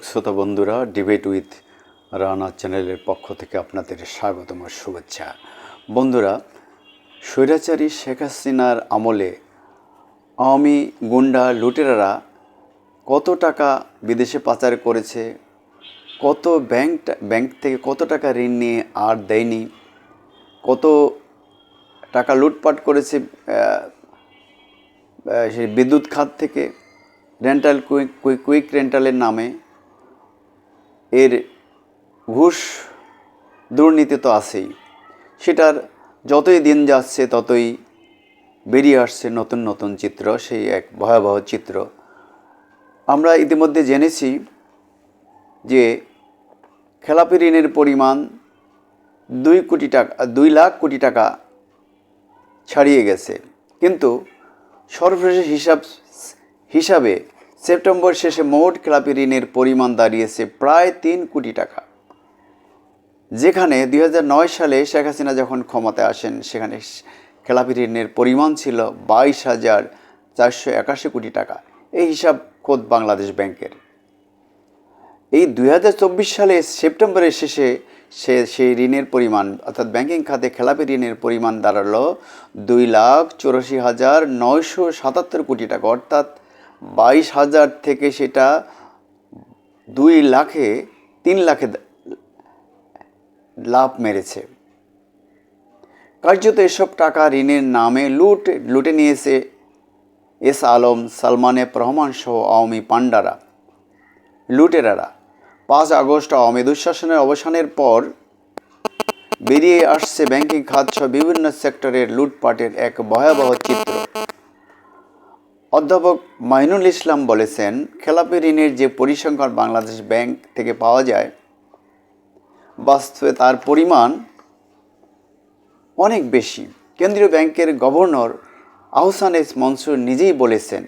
দর্শক, শ্রোতা বন্ধুরা ডিবেট উইথ রানা চ্যানেলের পক্ষ থেকে আপনাদের স্বাগতম শুভেচ্ছা। বন্ধুরা, স্বৈরাচারী শেখ হাসিনার আমলে আওয়ামী গুন্ডা লুটেরারা কত টাকা বিদেশে পাচার করেছে, কত ব্যাংক ব্যাংক থেকে কত টাকা ঋণ নিয়ে আর দেয়নি, কত টাকা লুটপাট করেছে সেই বিদ্যুৎ খাত থেকে রেন্টাল কুইক কুইক রেন্টালের নামে এর ঘুষ দুর্নীতি তো আছেই। সেটার যতই দিন যাচ্ছে, ততই বেরিয়ে আসছে নতুন নতুন চিত্র, সেই এক ভয়াবহ চিত্র। আমরা ইতিমধ্যে জেনেছি যে খেলাপি ঋণের পরিমাণ দুই কোটি টাকা, দুই লাখ কোটি টাকা ছাড়িয়ে গেছে। কিন্তু সর্বশেষ হিসাব, হিসাবে সেপ্টেম্বর শেষে মোট খেলাপি ঋণের পরিমাণ দাঁড়িয়েছে প্রায় তিন কোটি টাকা। যেখানে দু হাজার নয় সালে শেখ হাসিনা যখন ক্ষমতায় আসেন, সেখানে খেলাপি ঋণের পরিমাণ ছিল বাইশ হাজার চারশো একাশি কোটি টাকা। এই হিসাব খোদ বাংলাদেশ ব্যাংকের। এই দুই হাজার চব্বিশ সালে সেপ্টেম্বরের শেষে সে, সেই ঋণের পরিমাণ, অর্থাৎ ব্যাংকিং খাতে খেলাপি ঋণের পরিমাণ দাঁড়াল দুই লাখ চুরাশি হাজার নয়শো সাতাত্তর কোটি টাকা, অর্থাৎ বাইশ হাজার থেকে সেটা দুই লাখে, তিন লাখে লাভ মেরেছে। কার্যত এসব টাকা ঋণের নামে লুট, লুটে নিয়েছে এস আলম সালমানে রহমান সহ আওয়ামী পাণ্ডারা। লুটেরারা পাঁচ আগস্ট আওয়ামী দুঃশাসনের অবসানের পর বেরিয়ে আসছে ব্যাংকিং খাত সহ বিভিন্ন সেক্টরের লুটপাটের এক ভয়াবহ চিত্র। অধ্যাপক মাইনুল ইসলাম বলেছেন, খেলাপি ঋণের যে পরিসংখ্যান বাংলাদেশ ব্যাংক থেকে পাওয়া যায়, বাস্তবে তার পরিমাণ অনেক বেশি। কেন্দ্রীয় ব্যাংকের গভর্নর আহসান এস মনসুর নিজেই বলেছেন,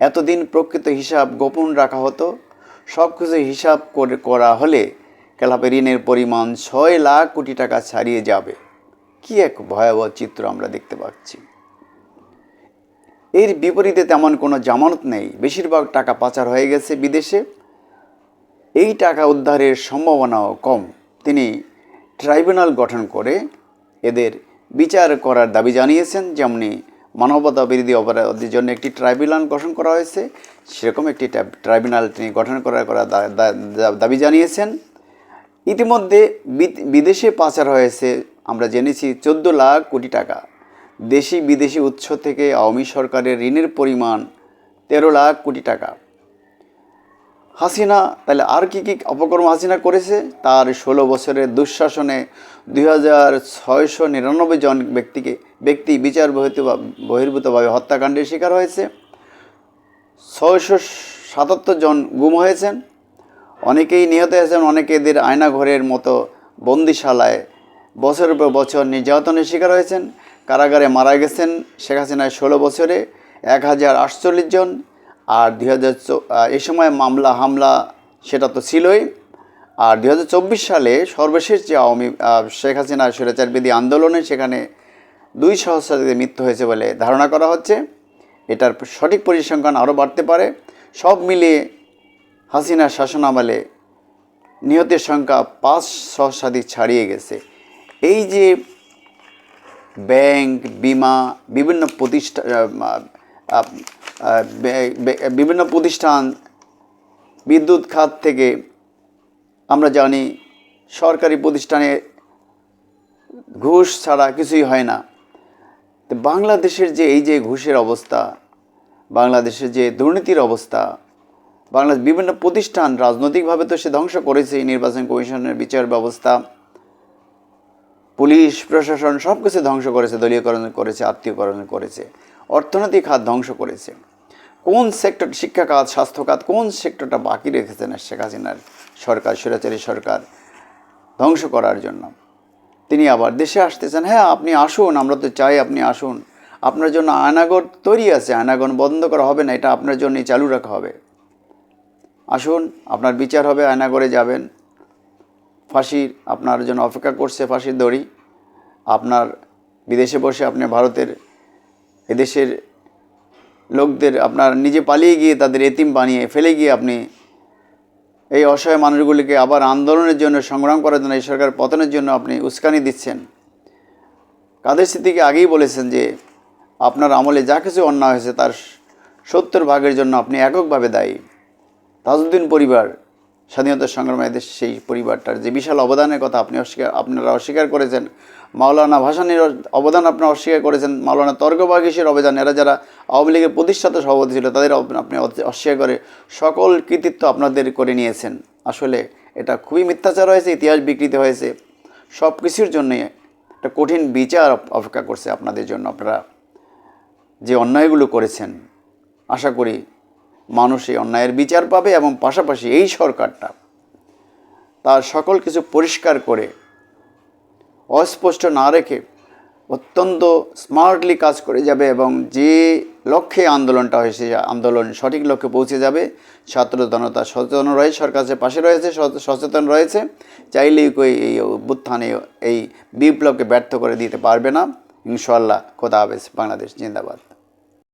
এতদিন প্রকৃত হিসাব গোপন রাখা হতো সব কিছু হিসাব করে করা হলে খেলাপি ঋণের পরিমাণ ছয় লাখ কোটি টাকা ছাড়িয়ে যাবে। কি এক ভয়াবহ চিত্র আমরা দেখতে পাচ্ছি। এর বিপরীতে তেমন কোনো জামানত নেই। বেশিরভাগ টাকা পাচার হয়ে গেছে বিদেশে। এই টাকা উদ্ধারের সম্ভাবনাও কম। তিনি ট্রাইব্যুনাল গঠন করে এদের বিচার করার দাবি জানিয়েছেন, যেমনি মানবতা বিরোধী অপরাধের জন্য একটি ট্রাইব্যুনাল গঠন করা হয়েছে, সেরকম একটি ট্রাইব্যুনাল তিনি গঠন করার দা- দাবি জানিয়েছেন। ইতিমধ্যে বিদ- বিদেশে পাচার হয়েছে, আমরা জেনেছি, চোদ্দ লাখ কোটি টাকা। দেশি বিদেশি উৎস থেকে আওয়ামী সরকারের ঋণের পরিমাণ তেরো লাখ কোটি টাকা। হাসিনা, তাহলে আর কি কী অপকর্ম হাসিনা করেছে? তার ষোলো বছরের দুঃশাসনে দুই হাজার ছয়শো নিরানব্বই জন ব্যক্তিকে, ব্যক্তি বিচার বহির্ভূত বহির্ভূতভাবে হত্যাকাণ্ডের শিকার হয়েছে। ছয়শো সাতাত্তর জন গুম হয়েছেন। অনেকেই নিহত হয়েছেন, অনেকে এদের আয়নাঘরের মতো বন্দিশালায় বছরের পর বছর নির্যাতনের শিকার হয়েছেন। কারাগারে মারা গেছেন শেখ হাসিনায় ষোলো বছরে এক হাজার আটচল্লিশ জন আর দুই হাজার এই সময় মামলা, হামলা সেটা তো ছিলই। আর দুই হাজার চব্বিশ সালে সর্বশেষ যে আওয়ামী শেখ হাসিনা স্বৈরাচার বিধি আন্দোলনে সেখানে দুই সহস্রাধিকের মৃত্যু হয়েছে বলে ধারণা করা হচ্ছে। এটার সঠিক পরিসংখ্যান আরও বাড়তে পারে। সব মিলিয়ে হাসিনার শাসনামলে নিহতের সংখ্যা পাঁচ সহস্রাধিক ছাড়িয়ে গেছে। এই যে ব্যাংক, বিমা, বিভিন্ন প্রতিষ্ঠা বিভিন্ন প্রতিষ্ঠান, বিদ্যুৎ খাত থেকে আমরা জানি সরকারি প্রতিষ্ঠানে ঘুষ ছাড়া কিছুই হয় না। তো বাংলাদেশের যে এই যে ঘুষের অবস্থা, বাংলাদেশের যে দুর্নীতির অবস্থা, বাংলাদেশ বিভিন্ন প্রতিষ্ঠান রাজনৈতিকভাবে তো সে ধ্বংস করেছে নির্বাচন কমিশনের বিচার ব্যবস্থা। পুলিশ, প্রশাসন সব কিছু ধ্বংস করেছে, দলীয়করণ করেছে, আত্মীয়করণ করেছে, অর্থনৈতিক খাত ধ্বংস করেছে। কোন সেক্টর শিক্ষা খাত, স্বাস্থ্য খাত, কোন সেক্টরটা বাকি রেখেছে না শেখ হাসিনার সরকার, স্বৈরাচারী সরকার ধ্বংস করার জন্য? তিনি আবার দেশে আসতেছেন হ্যাঁ আপনি আসুন, আমরা তো চাই আপনি আসুন। আপনার জন্য আয়নাগর তৈরি আছে আয়নাগর বন্ধ করা হবে না, এটা আপনার জন্যই চালু রাখা হবে। আসুন, আপনার বিচার হবে আয়নাগরে যাবেন। ফাঁসির, আপনার জন্য অপেক্ষা করছে ফাঁসির দড়ি। আপনার বিদেশে বসে আপনি ভারতের এদেশের লোকদের আপনার নিজে পালিয়ে গিয়ে তাদের এতিম বানিয়ে ফেলে গিয়ে আপনি এই অসহায় মানুষগুলিকে আবার আন্দোলনের জন্য, সংগ্রাম করার জন্য, এই সরকার পতনের জন্য আপনি উস্কানি দিচ্ছেন। কাদের স্মৃতিকে আগেই বলেছেন যে, আপনার আমলে যা কিছু অন্যায় হয়েছে তার সত্তর ভাগের জন্য আপনি এককভাবে দায়ী। তাজউদ্দিন পরিবার স্বাধীনতা সংগ্রামে এদের সেই পরিবারটার যে বিশাল অবদানের কথা আপনি অস্বীকার, আপনারা অস্বীকার করেছেন। মাওলানা ভাসানির অবদান আপনারা অস্বীকার করেছেন। মাওলানা তর্কবাগীশের অবদান, এরা যারা আওয়ামী লীগের প্রতিষ্ঠাতা সভাপতি ছিল, তাদের আপনি অস্বীকার করে সকল কৃতিত্ব আপনাদের করে নিয়েছেন। আসলে এটা খুবই মিথ্যাচার হয়েছে, ইতিহাস বিকৃত হয়েছে। সব কিছুর জন্যে একটা কঠিন বিচার অপেক্ষা করছে আপনাদের জন্য। আপনারা যে অন্যায়গুলো করেছেন, আশা করি মানুষ এই অন্যায়ের বিচার পাবে এবং পাশাপাশি এই সরকারটা তার সকল কিছু পরিষ্কার করে, অস্পষ্ট না রেখে অত্যন্ত স্মার্টলি কাজ করে যাবে এবং যে লক্ষ্যে আন্দোলনটা হয়েছে আন্দোলন সঠিক লক্ষ্যে পৌঁছে যাবে, ছাত্র জনতা সচেতন রয়েছে সরকারের পাশে রয়েছে সচেতন রয়েছে, চাইলেই কই এই অভ্যুত্থানে, এই বিপ্লবকে ব্যর্থ করে দিতে পারবে না। ইনশাল্লাহ খোদা হবে বাংলাদেশ জিন্দাবাদ।